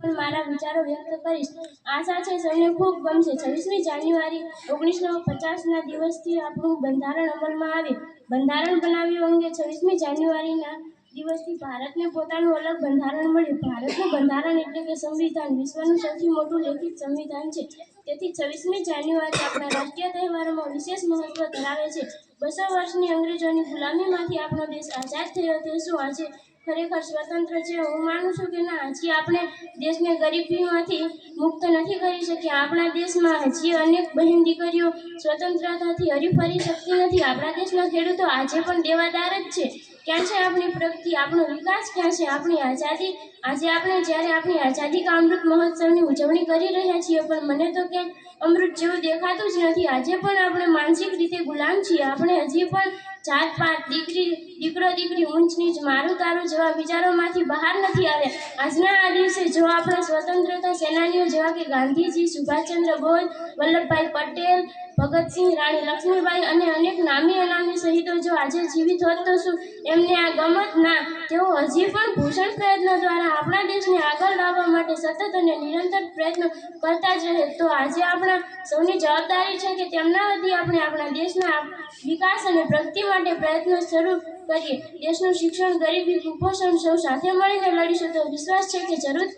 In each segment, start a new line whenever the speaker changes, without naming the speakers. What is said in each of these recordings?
પણ મારા વિચારો વ્યક્ત કરીશ. આશા છે સૌને ખૂબ ગમશે. છવ્વીસમી જાન્યુઆરી ઓગણીસો પચાસના દિવસથી આપણું બંધારણ અમલમાં આવે. બંધારણ બનાવ્યું અંગે છવ્વીસમી જાન્યુઆરીના દિવસથી ભારતને પોતાનું અલગ બંધારણ મળ્યું. ભારતનું બંધારણ એટલે કે સંવિધાન. વિશ્વનું સૌથી મોટું લેખિત સંવિધાન છે. તેથી છવ્વીસમી જાન્યુઆરી આપણા રાષ્ટ્રીય તહેવારોમાં વિશેષ મહત્વ ધરાવે છે. બસો વર્ષની અંગ્રેજોની ગુલામીમાંથી આપણો દેશ આઝાદ થયો. તે શું આજે ખરેખર સ્વતંત્ર છે, હું માનું છું કે ના, હજી આપણે દેશને ગરીબીમાંથી મુક્ત નથી કરી શક્યા આપણા દેશમાં હજી અનેક બહેન દીકરીઓ સ્વતંત્રતાથી હરીફરી શકતી નથી. આપણા દેશના ખેડૂતો આજે પણ દેવાદાર જ છે. ક્યાં છે આપણી પ્રગતિ? આપણો વિકાસ ક્યાં છે? આપણી આઝાદી? આજે આપણે, જ્યારે આપણી આઝાદી કા અમૃત મહોત્સવની ઉજવણી કરી રહ્યા છીએ, પણ મને તો ક્યાંક અમૃત જેવું દેખાતું જ નથી. આજે પણ આપણે માનસિક રીતે ગુલામ છીએ. આપણે હજી પણ જાત પાત, દીકરી, દીકરો, દીકરી ઊંચ નીચ મારું તારું જેવા વિચારોમાંથી બહાર નથી આવ્યા. આજના આ દિવસે જો આપણા સ્વતંત્રતા સેનાનીઓ જેવા કે ગાંધીજી, સુભાષચંદ્ર બોઝ, વલ્લભભાઈ પટેલ, ભગતસિંહ રાણી, લક્ષ્મીબાઈ અને અનેક નામી અનામી શહીદો જો આજે જીવિત હોત તો શું? એમને આ ગમત ના. તેઓ હજી પણ ભૂષણ પ્રયત્નો દ્વારા આપણા દેશને આગળ લાવવા માટે સતત અને નિરંતર પ્રયત્નો કરતા જ રહે. તો આજે આપણા સૌની જવાબદારી છે કે તેમના વતી આપણે આપણા દેશના વિકાસ અને પ્રગતિ માટે પ્રયત્નો શરૂ કરીએ. દેશનું શિક્ષણ ગરીબી, કુપોષણ સૌ સાથે મળીને લડીશું. તો વિશ્વાસ છે કે જરૂર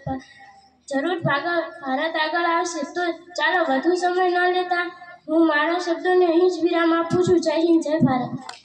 જરૂર ભારત આગળ આવશે. તો ચાલો વધુ સમય ન લેતા હું મારા શબ્દોને અહીં જ વિરામ આપું છું. જય હિન્દ, જય ભારત.